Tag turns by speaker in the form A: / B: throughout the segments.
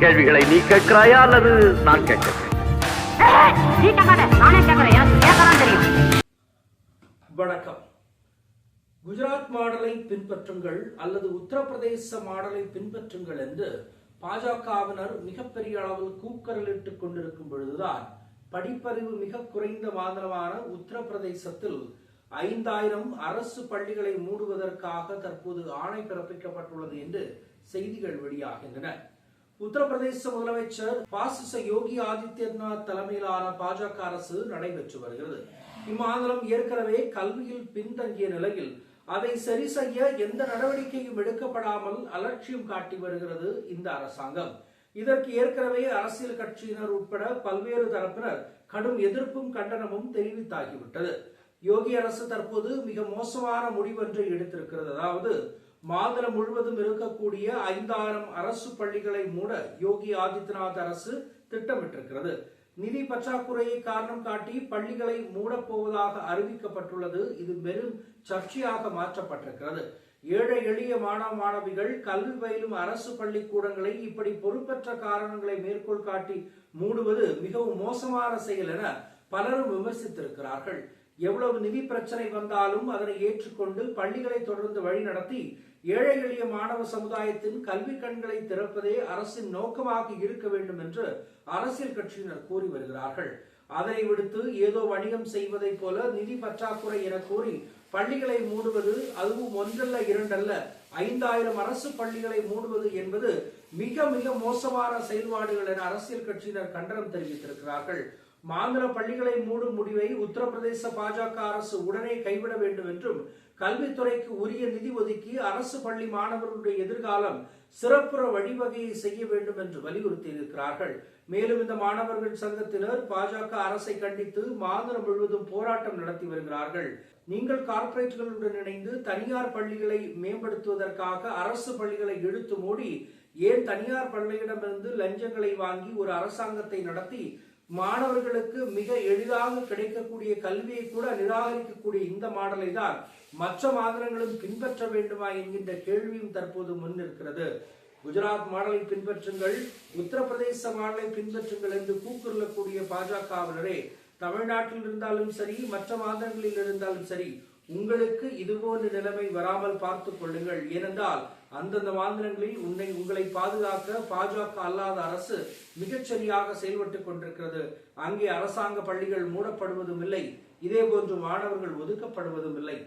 A: கேள்விகளை நீ கேட்கிறாயா அல்லது நான் கேட்கிறேன்?
B: வணக்கம். குஜராத் மாடலை பின்பற்றுங்கள் அல்லது உத்தரப்பிரதேச மாடலை பின்பற்றுங்கள் என்று பாஜகவினர் மிகப்பெரிய அளவில் கூக்கரலிட்டுக் கொண்டிருக்கும் பொழுதுதான் படிப்பறிவு மிக குறைந்த மாநிலமான உத்தரப்பிரதேசத்தில் ஐந்தாயிரம் அரசு பள்ளிகளை மூடுவதற்காக தற்போது ஆணை பிறப்பிக்கப்பட்டுள்ளது என்று செய்திகள் வெளியாகின்றன. உத்தரப்பிரதேச முதலமைச்சர் பாசிச யோகி ஆதித்யநாத் தலைமையிலான பாஜக அரசு நடைபெற்று வருகிறது. இம்மாநிலம் ஏற்கனவே கல்வியில் பின்தங்கிய நிலையில் அதை சரி செய்ய எந்த நடவடிக்கையும் எடுக்கப்படாமல் அலட்சியம் காட்டி வருகிறது இந்த அரசாங்கம். இதற்கு ஏற்கனவே அரசியல் கட்சியினர் உட்பட பல்வேறு தரப்பினர் கடும் எதிர்ப்பும் கண்டனமும் தெரிவித்தாகிவிட்டது. யோகி அரசு தற்போது மிக மோசமான முடிவொன்றை எடுத்திருக்கிறது அதாவது மாநிலம் முழுவதும் இருக்கக்கூடிய ஐந்தாயிரம் அரசு பள்ளிகளை மூட யோகி ஆதித்யநாத் அரசு திட்டமிட்டிருக்கிறது. நிதி பற்றாக்குறையை காரணம் காட்டி பள்ளிகளை மூடப்போவதாக அறிவிக்கப்பட்டுள்ளது. இது பெரும் சர்ச்சையாக மாற்றப்பட்டிருக்கிறது. ஏழை எளிய மாணவ மாணவிகள் கல்வி பயிலும் அரசு பள்ளிக்கூடங்களை இப்படி பொறுப்பற்ற காரணங்களை மேற்கோள் காட்டி மூடுவது மிகவும் மோசமான செயல் என பலரும் விமர்சித்திருக்கிறார்கள். எவ்வளவு நிதி பிரச்சனை வந்தாலும் அதனை ஏற்றுக்கொண்டு பள்ளிகளை தொடர்ந்து வழிநடத்தி ஏழை எளிய மாணவ சமுதாயத்தின் கல்வி கண்களை திறப்பதே அரசின் நோக்கமாக இருக்க வேண்டும் என்று அரசியல் கட்சியினர் கூறி வருகிறார்கள். அதனை விடுத்து ஏதோ வணிகம் செய்வதைப் போல நிதி பற்றாக்குறை என கூறி பள்ளிகளை மூடுவது அதுவும் ஒன்றல்ல இரண்டல்ல. ஐந்தாயிரம் அரசு பள்ளிகளை மூடுவது என்பது மிக மிக மோசமான செயல்பாடுகள் என அரசியல் கட்சியினர் கண்டனம் தெரிவித்திருக்கிறார்கள். மாநில பள்ளிகளை மூடும் முடிவை உத்தரப்பிரதேச பாஜக அரசு உடனே கைவிட வேண்டும் என்றும் கல்வித்துறைக்கு உரிய நிதி ஒதுக்கி அரசு பள்ளி மாணவர்களுடைய எதிர்காலம் சிறப்புற வழிவகையை செய்ய வேண்டும் என்று வலியுறுத்தி இருக்கிறார்கள் மேலும் இந்த மாணவர்கள் சங்கத்தினர் பாஜக அரசை கண்டித்து மாநிலம் முழுவதும் போராட்டம் நடத்தி வருகிறார்கள். நீங்கள் கார்ப்பரேட்டுகளுடன் இணைந்து தனியார் பள்ளிகளை மேம்படுத்துவதற்காக அரசு பள்ளிகளை இழுத்து மூடி ஏன் தனியார் பள்ளியிடமிருந்து லஞ்சங்களை வாங்கி ஒரு அரசாங்கத்தை நடத்தி மாணவர்களுக்கு மிக எளிதாக கிடைக்கக்கூடிய கல்வியை கூட நிராகரிக்கக்கூடிய இந்த மாடலை தான் மற்ற மாநிலங்களும் பின்பற்ற வேண்டுமா என்கின்ற கேள்வியும் தற்போது முன்னிருக்கிறது. குஜராத் மாடலை பின்பற்றுங்கள் உத்தரப்பிரதேச மாடலை பின்பற்றுங்கள் என்று கூக்குரலக்கூடிய பாஜகவினரே தமிழ்நாட்டில் இருந்தாலும் சரி மற்ற மாநிலங்களில் இருந்தாலும் சரி உங்களுக்கு இதுபோன்ற நிலைமை வராமல் பார்த்துக் கொள்ளுங்கள். ஏனென்றால் அந்தந்த மாநிலங்களில் உன்னை உங்களை பாதுகாக்க பாஜக அல்லாத அரசு மிகச்சரியாக செயல்பட்டுக் கொண்டிருக்கிறது. அங்கே அரசாங்க பள்ளிகள் மூடப்படுவதும் இல்லை. இதே போன்று மாணவர்கள் ஒதுக்கப்படுவதும் இல்லை.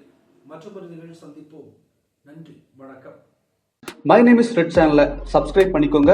B: மற்றொரு நிகழ்ச்சி சந்திப்போம். நன்றி. வணக்கம்.
C: மை நேம் இஸ் ரெட் சேனலை சப்ஸ்கிரைப் பண்ணிக்கோங்க.